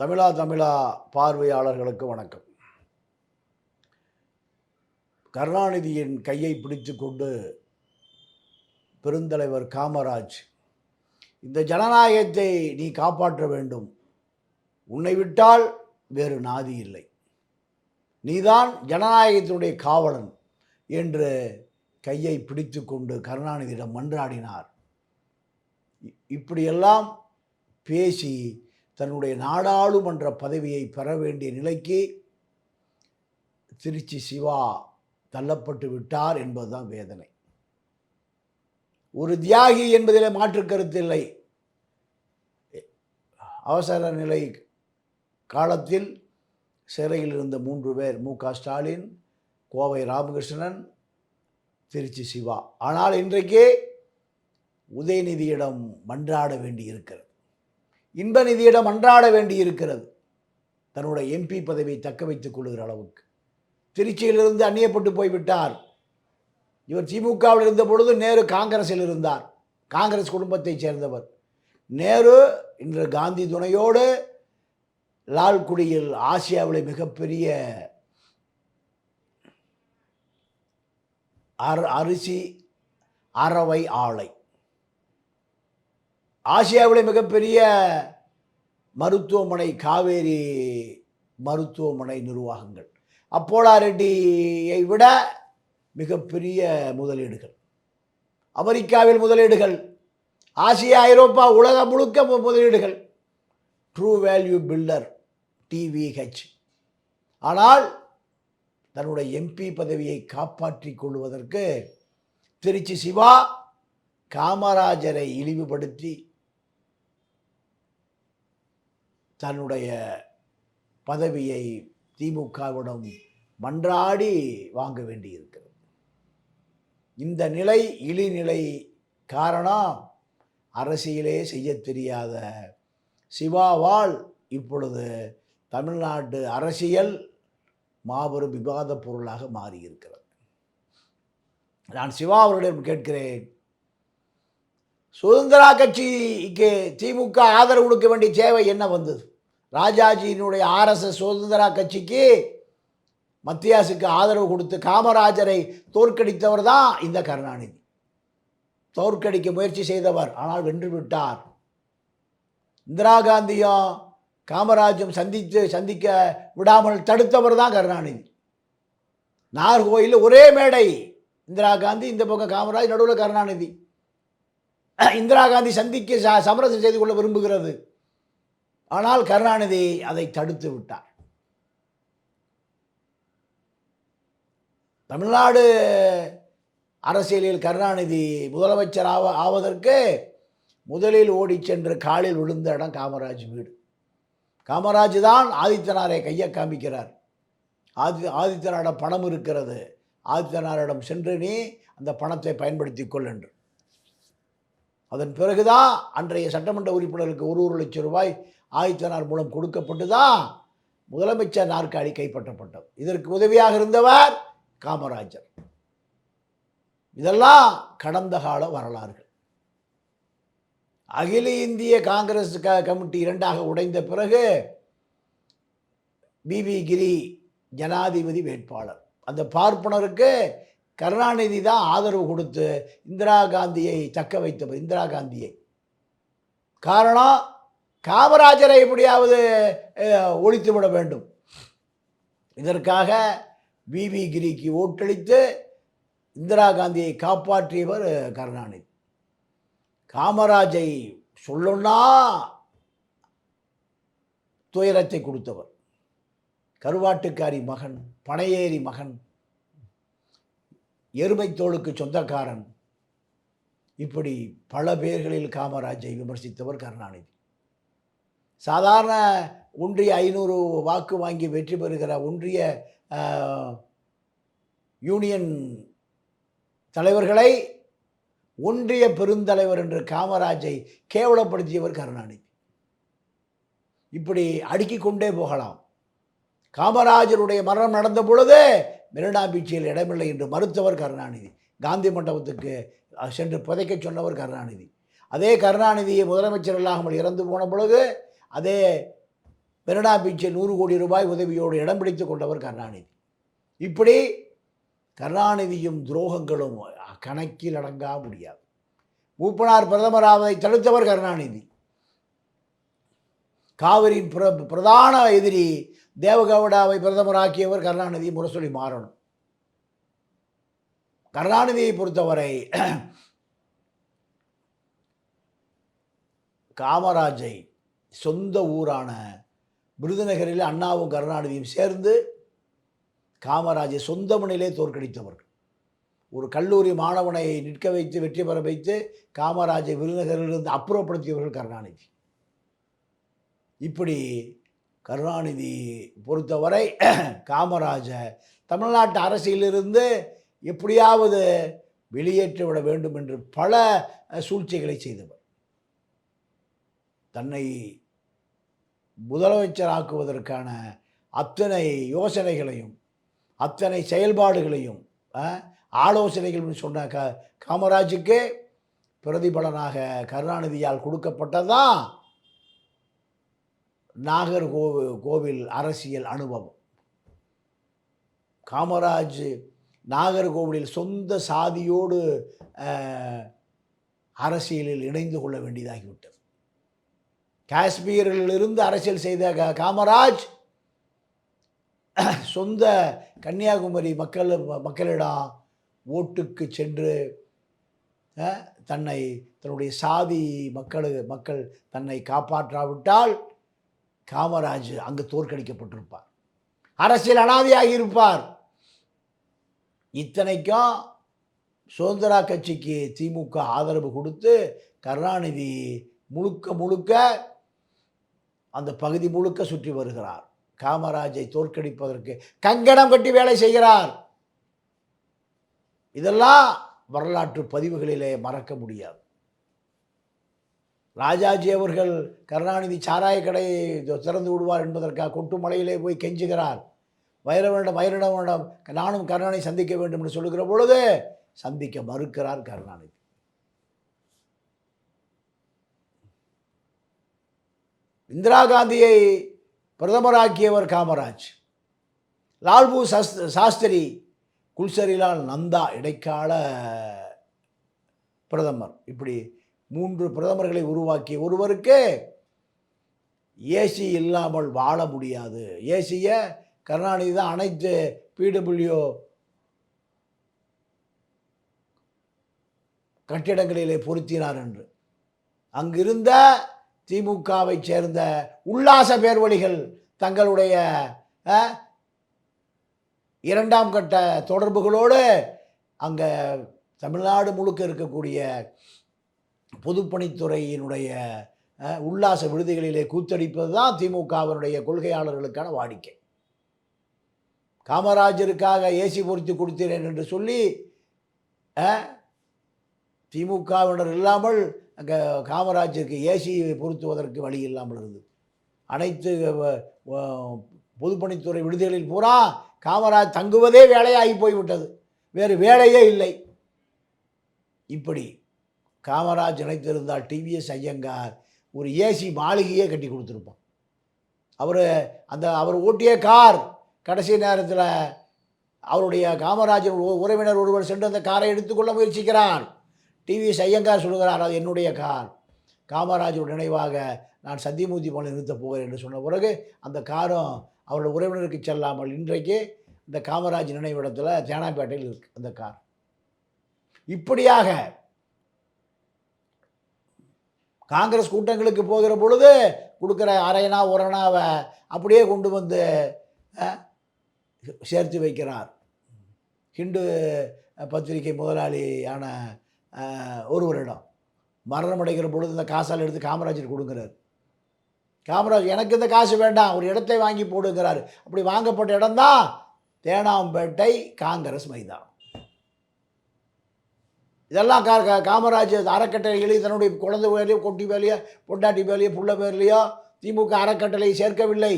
தமிழா தமிழா பார்வையாளர்களுக்கு வணக்கம். கருணாநிதியின் கையை பிடித்து கொண்டு பெருந்தலைவர் காமராஜ் இந்த ஜனநாயகத்தை நீ காப்பாற்ற வேண்டும். உன்னை விட்டால் வேறு நாதி இல்லை. நீதான் ஜனநாயகத்தினுடைய காவலன் என்று கையை பிடித்து கொண்டு கருணாநிதியிடம் மன்றாடினார். இப்படியெல்லாம் பேசி தன்னுடைய நாடாளுமன்ற பதவியை பெற வேண்டிய நிலைக்கு திருச்சி சிவா தள்ளப்பட்டு விட்டார் என்பதுதான் வேதனை. ஒரு தியாகி என்பதிலே மாற்று கருத்தில்லை அவசர நிலை காலத்தில் சிறையில் இருந்த மூன்று பேர் மு க ஸ்டாலின் கோவை ராமகிருஷ்ணன் திருச்சி சிவா. ஆனால் இன்றைக்கு உதயநிதியிடம் மன்றாட வேண்டி இருக்கிறது இன்பநிதியிடம் மன்றாட வேண்டி இருக்கிறது தன்னுடைய எம்பி பதவியை தக்க வைத்துக் கொள்கிற அளவுக்கு. திருச்சியிலிருந்து அந்நியப்பட்டு போய்விட்டார். இவர் திமுகவில் இருந்த பொழுது நேரு காங்கிரஸில் இருந்தார். காங்கிரஸ் குடும்பத்தைச் சேர்ந்தவர். நேரு இன்று காந்தி துணையோடு லால்குடியில் ஆசியாவில் மிகப்பெரிய அர் அரிசி அரவை ஆலை. ஆசியாவில் மிகப்பெரிய மருத்துவமனை காவேரி மருத்துவமனை நிர்வாகங்கள். அப்போலா ரெட்டியை விட மிகப்பெரிய முதலீடுகள். அமெரிக்காவில் முதலீடுகள். ஆசியா ஐரோப்பா உலகம் முழுக்க முதலீடுகள். ட்ரூ வேல்யூ பில்டர் டிவிஹெச் ஆனால் தன்னுடைய எம்பி பதவியை காப்பாற்றிக் கொள்வதற்கு திருச்சி சிவா காமராஜரை இழிவுபடுத்தி தன்னுடைய பதவியை திமுகவிடம் மன்றாடி வாங்க வேண்டியிருக்கிறது. இந்த நிலை இழிநிலை காரணம் அரசியலே செய்ய தெரியாத சிவாவால் இப்பொழுது தமிழ்நாட்டு அரசியல் மாபெரும் விவாதப் பொருளாக மாறியிருக்கிறது. நான் சிவா அவர்களிடம் கேட்கிறேன் சுதந்திரா கட்சிக்கு திமுக ஆதரவு கொடுக்க வேண்டிய தேவை என்ன வந்தது? ராஜாஜியினுடைய ஆர்எஸ்எஸ் சுதந்திரா கட்சிக்கு மத்திய அரசுக்கு ஆதரவு கொடுத்து காமராஜரை தோற்கடித்தவர் தான் இந்த கருணாநிதி. தோற்கடிக்க முயற்சி செய்தவர் ஆனால் வென்று விட்டார். இந்திரா காந்தியும் காமராஜும் சந்தித்து சந்திக்க விடாமல் தடுத்தவர் தான் கருணாநிதி. நாகர்கோயிலில் ஒரே மேடை இந்திரா காந்தி இந்த பக்கம் காமராஜ் நடுவில் கருணாநிதி. இந்திரா காந்தி சந்திக்க ச- சமரசம் செய்து கொள்ள விரும்புகிறது. ஆனால் கருணாநிதி அதை தடுத்து விட்டார். தமிழ்நாடு அரசியலில் கருணாநிதி முதலமைச்சர் ஆவ ஆவதற்கு முதலில் ஓடிச் சென்று காலில் விழுந்த இடம் காமராஜ் வீடு. காமராஜ் தான் ஆதித்தனாரை கையை காமிக்கிறார். ஆதி ஆதித்தனாரிடம் பணம் இருக்கிறது. ஆதித்தனாரிடம் சென்று நீ அந்த பணத்தை பயன்படுத்தி கொள் என்று. அதன் பிறகுதான் அன்றைய சட்டமன்ற உறுப்பினருக்கு ஒரு ஒரு லட்சம் ரூபாய் ஆதித்தனார் மூலம் கொடுக்கப்பட்டு தான் முதலமைச்சர் நாற்காலி கைப்பற்றப்பட்டது. இதற்கு உதவியாக இருந்தவர் காமராஜர். இதெல்லாம் கடந்த கால வரலாறுகள். அகில இந்திய காங்கிரஸ் க கமிட்டி இரண்டாக உடைந்த பிறகு பிபி கிரி ஜனாதிபதி வேட்பாளர். அந்த பார்ப்பனருக்கு கருணாநிதி தான் ஆதரவு கொடுத்து இந்திரா காந்தியை தக்க வைத்தவர் இந்திரா காந்தியை. காரணம் காமராஜரை எப்படியாவது ஒழித்து விட வேண்டும். இதற்காக பிபி கிரிக்கு ஓட்டளித்து இந்திரா காந்தியை காப்பாற்றியவர் கருணாநிதி. காமராஜை சொல்லுன்னா துயரத்தை கொடுத்தவர். கருவாட்டுக்காரி மகன் பனையேறி மகன் எருமைத்தோளுக்கு சொந்தக்காரன். இப்படி பல பேர்களில் காமராஜை விமர்சித்தவர் கருணாநிதி. சாதாரண ஒன்றிய ஐநூறு வாக்கு வாங்கி வெற்றி பெறுகிற ஒன்றிய யூனியன் தலைவர்களை ஒன்றிய பெருந்தலைவர் என்று காமராஜை கேவலப்படுத்தியவர் கருணாநிதி. இப்படி அடுக்கிக் கொண்டே போகலாம். காமராஜருடைய மரணம் நடந்த பொழுது மெரினா பீச்சில் இடமில்லை என்று மறுத்தவர் கருணாநிதி. காந்தி மண்டபத்துக்கு சென்று புதைக்கச் சொன்னவர் கருணாநிதி. அதே கருணாநிதியை முதலமைச்சர் இல்லாமல் இறந்து போன பொழுது அதே மெரினா பீச்சில் நூறு கோடி ரூபாய் உதவியோடு இடம் பிடித்து கொண்டவர் கருணாநிதி. இப்படி கருணாநிதியும் துரோகங்களும் கணக்கில் அடங்கா முடியாது. மூப்பனார் பிரதமராவதை தடுத்தவர் கருணாநிதி. காவிரியின் பிர பிரதான எதிரி தேவகவுடாவை பிரதமராக்கியவர் கருணாநிதி முரசொலி மாறணும். கருணாநிதியை பொறுத்தவரை காமராஜை சொந்த ஊரான விருதுநகரில் அண்ணாவும் கருணாநிதியும் சேர்ந்து காமராஜை சொந்த மணிலே தோற்கடித்தவர்கள். ஒரு கல்லூரி மாணவனை நிற்க வைத்து வெற்றி பெற வைத்து காமராஜை விருதுநகரிலிருந்து அப்புறப்படுத்தியவர்கள் கருணாநிதி. இப்படி கருணாநிதி பொறுத்தவரை காமராஜர் தமிழ்நாட்டு அரசியலிருந்து எப்படியாவது வெளியேற்றிவிட வேண்டும் என்று பல சூழ்ச்சிகளை செய்தவர். தன்னை முதலமைச்சராக்குவதற்கான அத்தனை யோசனைகளையும் அத்தனை செயல்பாடுகளையும் அஹ், ஆலோசனைகள் சொன்ன க காமராஜுக்கு பிரதிபலனாக கருணாநிதியால் கொடுக்கப்பட்டதான் நாகர்கோவி கோவில் அரசியல் அனுபவம். காமராஜ் நாகர்கோவிலில் சொந்த சாதியோடு அரசியலில் இணைந்து கொள்ள வேண்டியதாகிவிட்டது. காஷ்மீரிலிருந்து அரசியல் செய்த காமராஜ் சொந்த கன்னியாகுமரி மக்கள் மக்களிடம் ஓட்டுக்கு சென்று தன்னை தன்னுடைய சாதி மக்கள் மக்கள் தன்னை காப்பாற்றாவிட்டால் காமராஜ் அங்கு தோற்கடிக்கப்பட்டிருப்பார். அரசியல் அனாதையாகி இருப்பார். இத்தனைக்கும் சுதந்திரா கட்சிக்கு திமுக ஆதரவு கொடுத்து கருணாநிதி முழுக்க முழுக்க அந்த பகுதி முழுக்க சுற்றி வருகிறார். காமராஜை தோற்கடிப்பதற்கு கங்கணம் கட்டி வேலை செய்கிறார். இதெல்லாம் வரலாற்று பதிவுகளிலே மறக்க முடியாது. ராஜாஜி அவர்கள் கருணாநிதி சாராய கடையை திறந்து விடுவார் என்பதற்காக கொட்டு மலையிலே போய் கெஞ்சுகிறார். வைரவனிடம் வைரவனிடம் நானும் கருணாநிதி சந்திக்க வேண்டும் என்று சொல்லுகிற பொழுது சந்திக்க மறுக்கிறார் கருணாநிதி. இந்திரா காந்தியை பிரதமராக்கியவர் காமராஜ். லால்பூ சாஸ் சாஸ்திரி குல்சரிலால் நந்தா இடைக்கால பிரதமர். இப்படி மூன்று பிரதமர்களை உருவாக்கிய ஒருவருக்கு ஏசி இல்லாமல் வாழ முடியாது. ஏசியை கருணாநிதி தான் அனைத்து பிடபிள்யூ கட்டிடங்களிலே பொருத்தினார் என்று. அங்கிருந்த திமுகவை சேர்ந்த உல்லாச பேர்வழிகள் தங்களுடைய இரண்டாம் கட்ட தொடர்புகளோடு அங்கே தமிழ்நாடு முழுக்க இருக்கக்கூடிய பொதுப்பணித்துறையினுடைய உல்லாச விடுதிகளிலே கூத்தடிப்பது தான் திமுகவினுடைய கொள்கையாளர்களுக்கான வாடிக்கை. காமராஜருக்காக ஏசி பொருத்தி கொடுத்தேன் என்று சொல்லி திமுகவினர் இல்லாமல் அங்கே காமராஜருக்கு ஏசி பொருத்துவதற்கு வழி இல்லாமல் இருந்தது. அனைத்து வ- பொதுப்பணித்துறை விடுதிகளில் பூரா காமராஜ் தங்குவதே வேலையாகி போய்விட்டது. வேறு வேலையே இல்லை. இப்படி காமராஜ் நினைத்திருந்தால் டிவிஎஸ் ஐயங்கார் ஒரு ஏசி மாளிகையே கட்டி கொடுத்துருப்பான். அவர் அந்த அவர் ஓட்டிய கார் கடைசி நேரத்தில் அவருடைய காமராஜர் உறவினர் ஒருவர் சென்று அந்த காரை எடுத்துக்கொள்ள முயற்சிக்கிறார். டிவிஎஸ் ஐயங்கார் சொல்கிறார் அது என்னுடைய கார். காமராஜர் நினைவாக நான் சத்தியமூர்த்தி பணம் நிறுத்தப் போகிறேன் என்று சொன்ன பிறகு அந்த காரும் அவருடைய உறவினருக்கு செல்லாமல் இன்றைக்கு இந்த காமராஜ் நினைவிடத்தில் தேனாப்பேட்டையில் இருக்கு அந்த கார். இப்படியாக காங்கிரஸ் கூட்டங்களுக்கு போகிற பொழுது கொடுக்குற அரைனா உரணாவை அப்படியே கொண்டு வந்து சேர்த்து வைக்கிறார். ஹிந்து பத்திரிகை முதலாளியான ஒருவரிடம். மரணம் அடைகிற பொழுது இந்த காசால் எடுத்து காமராஜர் கொடுக்குறார். காமராஜ் எனக்கு இந்த காசு வேண்டாம் ஒரு இடத்தை வாங்கி போடுங்கிறார். அப்படி வாங்கப்பட்ட இடம்தான் தேனாம்பேட்டை காங்கிரஸ் மைதானம். இதெல்லாம் கா கா- காமராஜ் அறக்கட்டளைகளையும் தன்னுடைய குழந்தை பேர்லையோ கொட்டி பேர்லையோ பொண்டாட்டி பேர்லையோ புள்ள பேர்லையோ திமுக அறக்கட்டளை சேர்க்கவில்லை.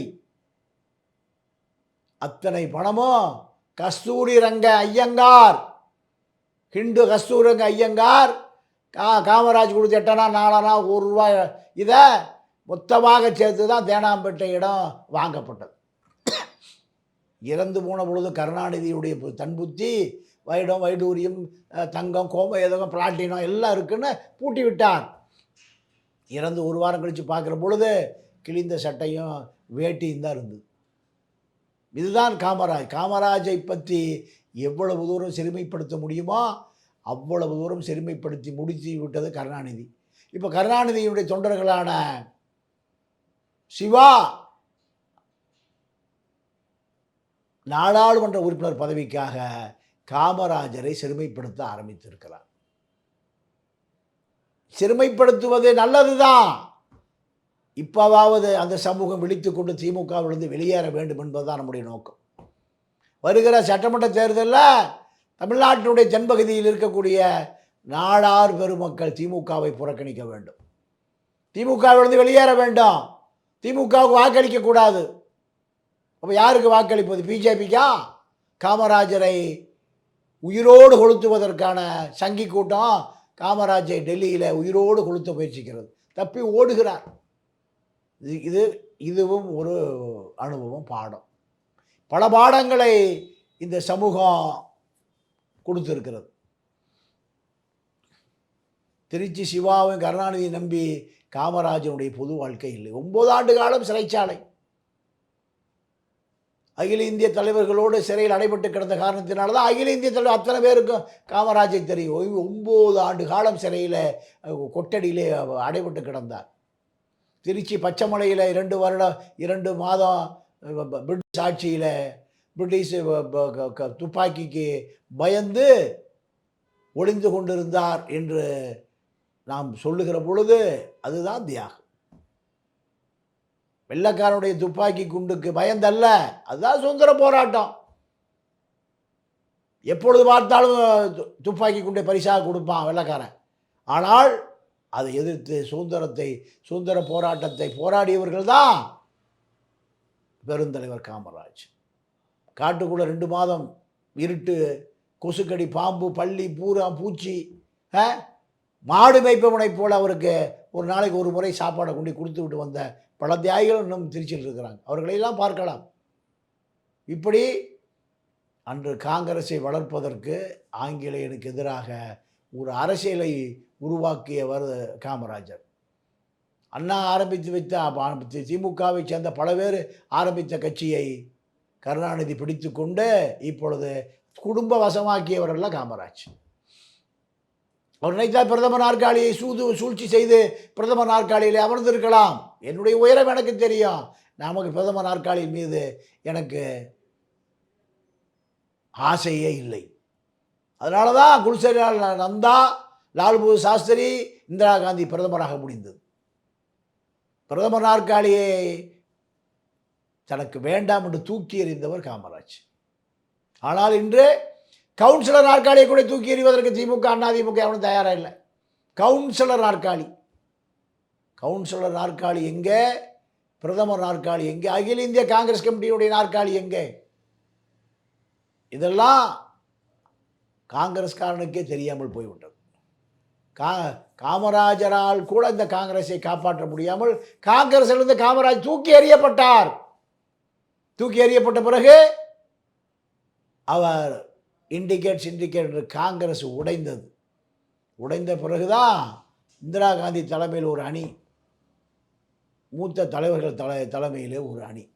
அத்தனை பணமும் கஸ்தூரி ரங்க ஐயங்கார் ஹிண்டு கஸ்தூரி ரங்க ஐயங்கார் கா காமராஜ் கொடுத்து எட்டனா நாலனா ஒரு ரூபாய் இதை மொத்தமாக சேர்த்து தான் தேனாம்பேட்டை இடம் வாங்கப்பட்டது. இறந்து போன பொழுது கருணாநிதியுடைய பு- தன்புத்தி வைடம் வைடூரியம் தங்கம் கோம ஏதோ பிளாட்டினம் எல்லாம் இருக்குன்னு பூட்டி விட்டார். இறந்து ஒரு வாரம் கழித்து பார்க்குற பொழுது கிழிந்த சட்டையும் வேட்டியும் தான் இருந்தது. இதுதான் காமராஜ். காமராஜை பற்றி எவ்வளவு தூரம் சிறுமைப்படுத்த முடியுமோ அவ்வளவு தூரம் சிறுமைப்படுத்தி முடித்து விட்டது கருணாநிதி. இப்போ கருணாநிதியினுடைய தொண்டர்களான சிவா நாடாளுமன்ற உறுப்பினர் பதவிக்காக காமராஜரை சிறுமைப்படுத்த ஆரம்பித்திருக்கிறார். சிறுமைப்படுத்துவது நல்லதுதான். இப்போவாவது அந்த சமூகம் விழித்து கொண்டு திமுகவிலிருந்து வெளியேற வேண்டும் என்பதுதான் நம்முடைய நோக்கம். வருகிற சட்டமன்ற தேர்தலில் தமிழ்நாட்டினுடைய தென்பகுதியில் இருக்கக்கூடிய நாடார் பெருமக்கள் திமுகவை புறக்கணிக்க வேண்டும். திமுகவிலிருந்து வெளியேற வேண்டும். திமுகவுக்கு வாக்களிக்கக்கூடாது அப்போ யாருக்கு வாக்களிப்பது? பிஜேபிக்கா? காமராஜரை உயிரோடு கொளுத்துவதற்கான சங்கி கூட்டம் காமராஜை டெல்லியில் உயிரோடு கொளுத்த முயற்சிக்கிறது. தப்பி ஓடுகிறார். இது இது இதுவும் ஒரு அனுபவம் பாடம். பல பாடங்களை இந்த சமூகம் கொடுத்துருக்கிறது. திருச்சி சிவாவும் கருணாநிதி நம்பி காமராஜனுடைய பொது வாழ்க்கை இல்லை. ஒன்பது ஆண்டு காலம் சிறைச்சாலை. அகில இந்திய தலைவர்களோடு சிறையில் அடைபட்டு கிடந்த காரணத்தினால தான் அகில இந்திய தலைவர் அத்தனை பேருக்கும் காமராஜை தெரியும். ஒ- ஒன்பது ஆண்டு காலம் சிறையில் கொட்டடியிலே அடைபட்டு கிடந்தார். திருச்சி பச்சைமலையில் இரண்டு வருடம் இரண்டு மாதம் பிரிட்டிஷ் ஆட்சியில் பிரிட்டிஷ் க- க- துப்பாக்கிக்கு பயந்து ஒளிந்து கொண்டிருந்தார் என்று நாம் சொல்லுகிற பொழுது அதுதான் தியாகம். வெள்ளக்காரனுடைய துப்பாக்கி குண்டுக்கு பயந்தல்ல. அதுதான் சுதந்திர போராட்டம். எப்பொழுது பார்த்தாலும் து- துப்பாக்கி குண்டை பரிசாக கொடுப்பான் வெள்ளக்காரன். ஆனால் அதை எதிர்த்து சுதந்திரத்தை சுதந்திர போராட்டத்தை போராடியவர்கள் தான் பெருந்தலைவர் காமராஜ். காட்டுக்குள்ளே ரெண்டு மாதம் இருட்டு கொசுக்கடி பாம்பு பள்ளி பூரா பூச்சி ஆ? மாடு மேய்ப்பவனைப் போல அவருக்கு ஒரு நாளைக்கு ஒரு முறை சாப்பாடை கொண்டு கொடுத்து விட்டு வந்த பல தியாகிகள் இன்னும் திருச்சியில் இருக்கிறாங்க. அவர்களையெல்லாம் பார்க்கலாம். இப்படி அன்று காங்கிரஸை வளர்ப்பதற்கு ஆங்கிலேயனுக்கு எதிராக ஒரு அரசியலை உருவாக்கியவர் காமராஜர். அண்ணா ஆரம்பித்து வைத்த திமுகவை சேர்ந்த பல பேர் ஆரம்பித்த கட்சியை கருணாநிதி பிடித்து கொண்டு இப்பொழுது குடும்ப வசமாக்கியவரெல்லாம் காமராஜ். அவர் நினைத்தால் பிரதமர் நாற்காலியை சூது சூழ்ச்சி செய்து பிரதமர் நாற்காலியில் அமர்ந்திருக்கலாம். என்னுடைய உயரம் எனக்கு தெரியும் நமக்கு பிரதமர் நாற்காலியின் மீது எனக்கு ஆசையே இல்லை. அதனால தான் குல்சரிலால் நந்தா லால்பு சாஸ்திரி இந்திரா காந்தி பிரதமராக முடிந்தது. பிரதமர் நாற்காலியை தனக்கு வேண்டாம் என்று தூக்கி எறிந்தவர் காமராஜ். ஆனால் இன்று கவுன்சிலர் நாற்காலியை கூட தூக்கி எறிவதற்கு திமுக அண்ணா திமுக தயாராக இல்லை. கவுன்சிலர் நாற்காலி கவுன்சிலர் நாற்காலி எங்கே? பிரதமர் நாற்காலி எங்கே? அகில இந்திய காங்கிரஸ் கமிட்டியுடைய நாற்காலி எங்கே? இதெல்லாம் காங்கிரஸ்காரனுக்கே தெரியாமல் போய்விட்டது. கா காமராஜரால் கூட இந்த காங்கிரஸை காப்பாற்ற முடியாமல் காங்கிரஸிலிருந்து காமராஜ் தூக்கி எறியப்பட்டார். தூக்கி எறியப்பட்ட பிறகு அவர் இண்டிகேட் சிண்டிகேட் என்று காங்கிரஸ் உடைந்தது. உடைந்த பிறகுதான் இந்திரா காந்தி தலைமையில் ஒரு அணி மூத்த தலைவர்கள் தலை தலைமையிலே ஒரு அணி.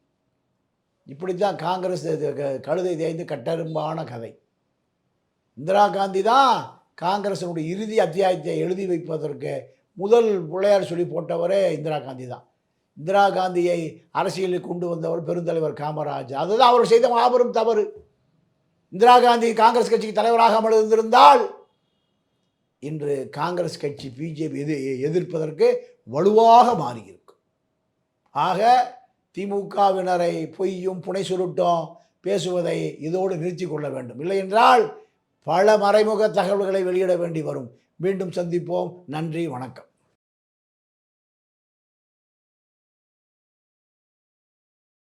இப்படித்தான் காங்கிரஸ் க- கழுதை தேய்ந்து கட்டரும்பான கதை. இந்திரா காந்தி தான் காங்கிரஸினுடைய இறுதி அத்தியாயத்தை எழுதி வைப்பதற்கு முதல் பிள்ளையார் சொல்லி போட்டவரே இந்திரா காந்தி தான். இந்திரா காந்தியை அரசியலில் கொண்டு வந்தவர் பெருந்தலைவர் காமராஜ். அதுதான் அவர் செய்த மாபெரும் தவறு. இந்திரா காந்தி காங்கிரஸ் கட்சிக்கு தலைவராக இருந்திருந்தால் இன்று காங்கிரஸ் கட்சி பிஜேபி எது எதிர்ப்பதற்கு வலுவாக மாறியிருக்கும். ஆக திமுகவினரை பொய்யும் புனை சுருட்டும் பேசுவதை இதோடு நிறுத்தி கொள்ள வேண்டும். இல்லை என்றால் பல மறைமுக தகவல்களை வெளியிட வேண்டி வரும். மீண்டும் சந்திப்போம். நன்றி. வணக்கம்.